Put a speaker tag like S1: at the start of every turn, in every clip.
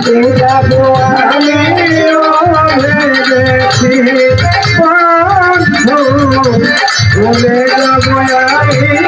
S1: ভুলে যাব আমি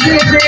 S1: Thank you.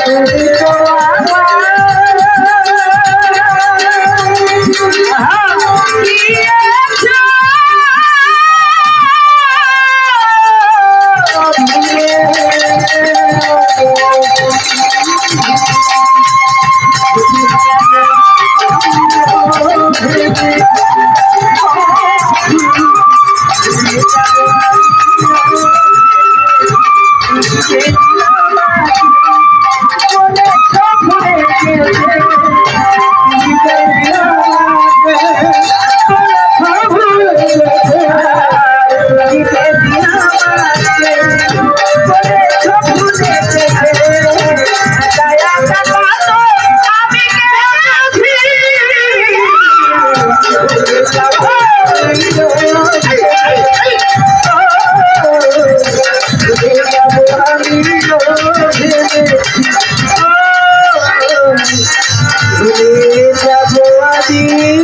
S1: ভেবেছি
S2: তুমি
S1: ভুলে যাব আমি